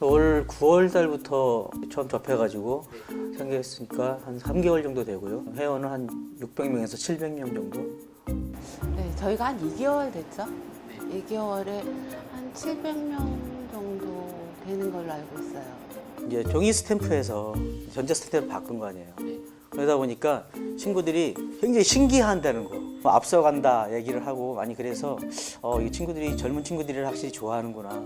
올 9월 달부터 처음 접해가지고 생겼으니까 한 3개월 정도 되고요. 회원은 한 600명에서 700명 정도. 네, 저희가 한 2개월 됐죠? 2개월에 한 700명 정도 되는 걸로 알고 있어요. 이제 종이 스탬프에서 전자 스탬프 바꾼 거 아니에요. 그러다 보니까 친구들이 굉장히 신기해한다는 거, 뭐 앞서간다 얘기를 하고 많이 그래서 어, 이 친구들이 젊은 친구들이 확실히 좋아하는구나.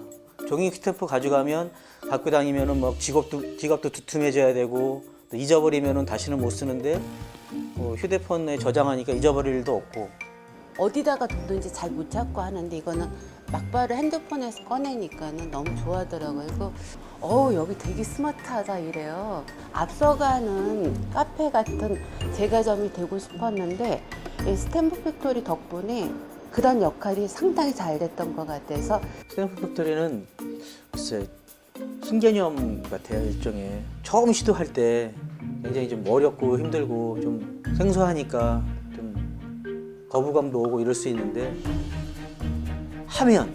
종이 스탬프 가져가면 갖고 다니면은 막 지갑도 지갑도 두툼해져야 되고 또 잊어버리면은 다시는 못 쓰는데 뭐 휴대폰에 저장하니까 잊어버릴 일도 없고 어디다가 뒀는지 잘 못 찾고 하는데 이거는 막바로 핸드폰에서 꺼내니까는 너무 좋아하더라고요. 그리고 어우 여기 되게 스마트하다 이래요. 앞서가는 카페 같은 제과점이 되고 싶었는데 이 스탬프 팩토리 덕분에 그런 역할이 상당히 잘 됐던 것 같아서 스탬프 팩토리는 글쎄 신개념 같아요 일종의. 처음 시도할 때 굉장히 좀 어렵고 힘들고 좀 생소하니까 좀 거부감도 오고 이럴 수 있는데 하면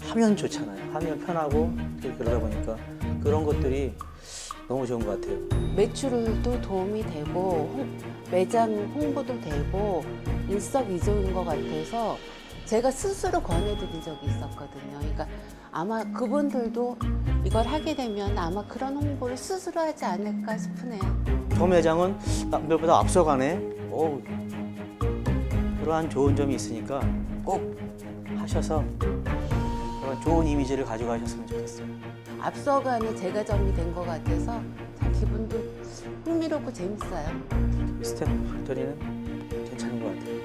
하면 좋잖아요. 하면 편하고 그러다 보니까 그런 것들이 너무 좋은 것 같아요 매출도 도움이 되고 홍- 매장 홍보도 되고 일석이조인 것 같아서 제가 스스로 권해드린 적이 있었거든요. 그러니까 아마 그분들도 이걸 하게 되면 아마 그런 홍보를 스스로 하지 않을까 싶으네요. 저 매장은 남들보다 앞서가네 오 그러한 좋은 점이 있으니까 꼭 하셔서 그런 좋은 이미지를 가져가셨으면 좋겠어요 앞서가는 제가 정리된 것 같아서 참 기분도 흥미롭고 재밌어요. 스텝 덜이는 괜찮은 것 같아요.